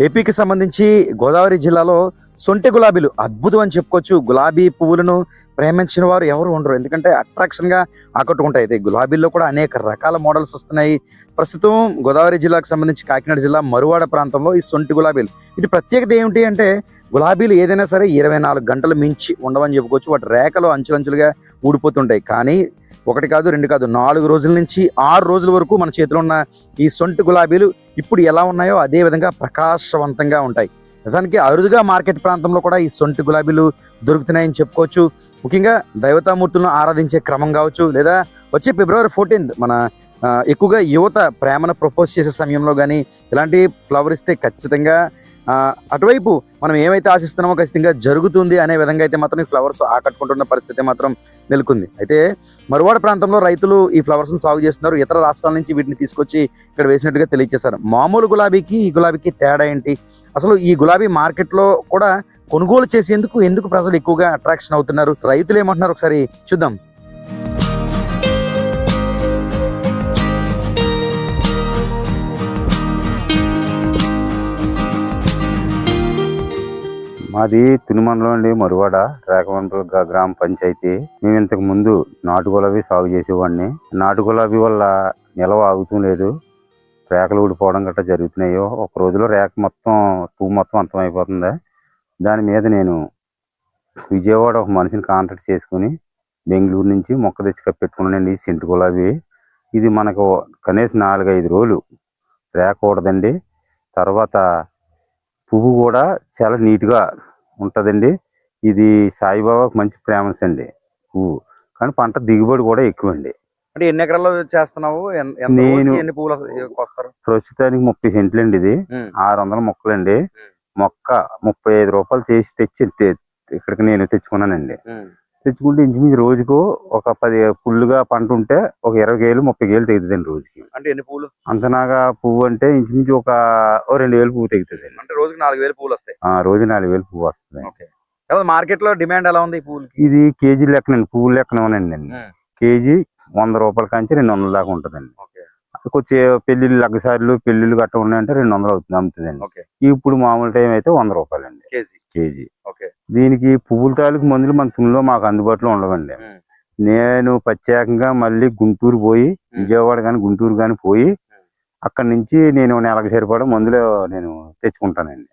ఏపీకి సంబంధించి గోదావరి జిల్లాలో సొంటి గులాబీలు. అద్భుతం అని చెప్పుకోవచ్చు. గులాబీ పువ్వులను ప్రేమించిన వారు ఎవరు ఉండరు. ఎందుకంటే అట్రాక్షన్గా ఆకట్టుకుంటాయి. అయితే గులాబీల్లో కూడా అనేక రకాల మోడల్స్ వస్తున్నాయి. ప్రస్తుతం గోదావరి జిల్లాకు సంబంధించి కాకినాడ జిల్లా మరువాడ ప్రాంతంలో ఈ సొంటి గులాబీలు. ఇటు ప్రత్యేకత ఏమిటి అంటే గులాబీలు ఏదైనా సరే ఇరవై నాలుగు గంటలు మించి ఉండవని చెప్పుకోవచ్చు. వాటి రేఖలు అంచులంచులుగా ఊడిపోతుంటాయి. కానీ ఒకటి కాదు రెండు కాదు నాలుగు రోజుల నుంచి ఆరు రోజుల వరకు మన చేతిలో ఉన్న ఈ సొంటి గులాబీలు ఇప్పుడు ఎలా ఉన్నాయో అదే విధంగా ప్రకాశవంతంగా ఉంటాయి. నిజానికి అరుదుగా మార్కెట్ ప్రాంతంలో కూడా ఈ సొంటి గులాబీలు దొరుకుతున్నాయని చెప్పుకోవచ్చు. ముఖ్యంగా దైవతామూర్తులను ఆరాధించే క్రమం కావచ్చు లేదా వచ్చే ఫిబ్రవరి ఫోర్టీన్త్ మన ఎక్కువగా యువత ప్రేమను ప్రపోజ్ చేసే సమయంలో కానీ ఇలాంటి ఫ్లవర్ ఇస్తే ఖచ్చితంగా అటువైపు మనం ఏమైతే ఆశిస్తున్నామో ఖచ్చితంగా జరుగుతుంది అనే విధంగా అయితే మాత్రం ఈ ఫ్లవర్స్ ఆకట్టుకుంటున్న పరిస్థితి మాత్రం నెలకొంది. అయితే మరువాడ ప్రాంతంలో రైతులు ఈ ఫ్లవర్స్ సాగు చేస్తున్నారు. ఇతర రాష్ట్రాల నుంచి వీటిని తీసుకొచ్చి ఇక్కడ వేసినట్టుగా తెలియజేశారు మామూలు గులాబీకి ఈ గులాబీకి తేడా ఏంటి? అసలు ఈ గులాబీ మార్కెట్లో కూడా కొనుగోలు చేసేందుకు ఎందుకు ప్రజలు ఎక్కువగా అట్రాక్షన్ అవుతున్నారు? రైతులు ఏమంటున్నారు? ఒకసారి చూద్దాం. మాది తునిమండలం అండి మరువాడ రేకమండల గ్రామ పంచాయతీ. మేము ఇంతకు ముందు నాటు గులాబీ సాగు చేసేవాడిని. నాటు గులాబీ వల్ల నిలవ ఆగుతూ లేదు. రేకలు ఊడిపోవడం గట్రా జరుగుతున్నాయో ఒక రోజులో రేక మొత్తం పువ్వు మొత్తం అంతమైపోతుంది దాని మీద నేను విజయవాడ ఒక మనిషిని కాంటాక్ట్ చేసుకుని బెంగళూరు నుంచి మొక్క తెచ్చి కప్పెట్టుకున్నానండి ఈ గులాబీ. ఇది మనకు కనీసం నాలుగైదు రోజులు రేకూడదండి తర్వాత పువ్వు కూడా చాలా నీట్గా ఉంటుందండి. ఇది సాయిబాబాకు మంచి ఫేమస్ అండి పువ్వు. కానీ పంట దిగుబడి కూడా ఎక్కువ అండి అంటే ఎన్ని ఎకరాల్లో చేస్తున్నావు? నేను- ఎన్ని పువ్వులు వస్తారు ప్రస్తుతానికి ముప్పై సెంట్లు అండి ఇది. ఆరు వందల మొక్కలండి. ఉమ్. మొక్క ముప్పై ఐదు రూపాయలు చేసి తెచ్చి ఇక్కడికి నేను తెచ్చుకున్నానండి. తెచ్చుకుంటే ఇంచుమించు రోజుకు ఒక పది పుల్లుగా పంట ఉంటే ఒక ఇరవై కేలు ముప్పై కేలు తెగుతుందండి రోజుకి. అంటే ఎన్ని పువ్వులు అంతనాగా పువ్వు అంటే ఇంచుమించు ఒక రెండు వేలు పువ్వు తెగుతుందండి. అంటే రోజుకి నాలుగు వేలు పువ్వులు వస్తాయి. ఆ రోజు నాలుగు వేలు పువ్వు వస్తుంది. మార్కెట్లో డిమాండ్ ఎలా ఉంది ఈ పువ్వులకి ఇది కేజీ లెక్కనండి పువ్వు లెక్కనండి. కేజీ వంద రూపాయల కాంచి రెండు వందల దాకా ఉంటుందండి. కొంచెం పెళ్ళిళ్ళు లగ్గసార్లు పెళ్ళిళ్ళు గట్ట ఉన్నాయంటే రెండు వందలు అవుతుంది అమ్ముతుందండి. ఓకే. ఇప్పుడు మామూలు టైం అయితే వంద రూపాయలండి. కేజీ? కేజీ. ఓకే. దీనికి పువ్వుల తాలూకు మందులు మన తునిలో మాకు అందుబాటులో ఉండవండి. నేను ప్రత్యేకంగా మళ్ళీ గుంటూరు పోయి విజయవాడ కానీ గుంటూరు కానీ పోయి అక్కడి నుంచి నేను నెలకు సరిపడా మందులు నేను తెచ్చుకుంటానండి.